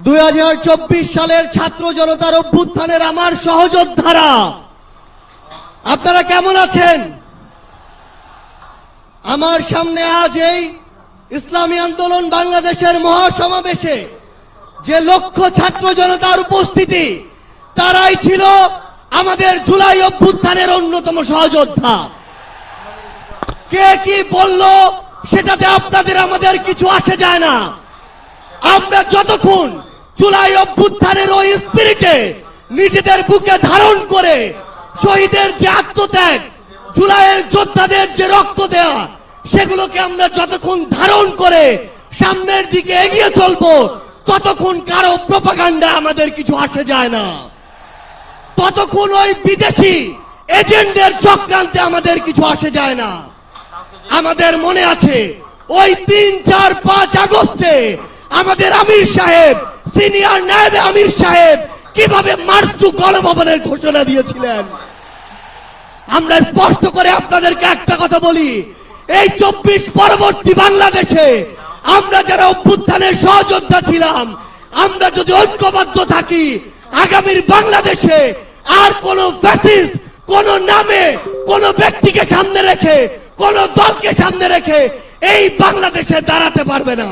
দুই হাজার চব্বিশ সালের ছাত্র জনতার অভ্যুত্থানের আমার সহযোদ্ধারা। আপনারা কেমন আছেন? আমার সামনে আজ এই ইসলামী আন্দোলন বাংলাদেশের মহাসমাবেশে যে লক্ষ ছাত্র জনতার উপস্থিতি, তারাই ছিল আমাদের জুলাই অভ্যুত্থানের অন্যতম সহযোদ্ধা। কে কি বলল, সেটাতে আপনাদের, আমাদের কিছু আসে যায় না। আমরা যতক্ষণ জুলাই অভ্যুত্থানের ওই স্পিরিটে নিজেদের বুকে ধারণ করে শহীদের যে আত্মত্যাগ, জুলাইয়ের যোদ্ধাদের যে রক্ত দেয়া, সেগুলোকে আমরা যতক্ষণ ধারণ করে সামনের দিকে এগিয়ে চলবো, ততক্ষণ কারও প্রপাগান্ডা আমাদের কিছু আসে যায় না। ততক্ষণ ওই বিদেশি এজেন্টদের চক্রান্তে আমাদের কিছু আসে যায় না। আমাদের মনে আছে, ওই তিন, চার, পাঁচ আগস্টে আমাদের আমির সাহেব সিনিয়র নায়েব আমির সাহেব কীভাবে মার্চ টু গণভবনের ঘোষণা দিয়েছিলেন? আমরা স্পষ্ট করে আপনাদেরকে একটা কথা বলি, এই চব্বিশ পরবর্তী বাংলাদেশে আমরা যারা অভ্যুত্থানের সহযোদ্ধা ছিলাম, আমরা যদি ঐক্যবদ্ধ থাকি, আগামীর বাংলাদেশে আর কোন ফ্যাসিস্ট কোন নামে, কোন ব্যক্তিকে সামনে রেখে, কোন দলকে সামনে রেখে এই বাংলাদেশে দাঁড়াতে পারবে না।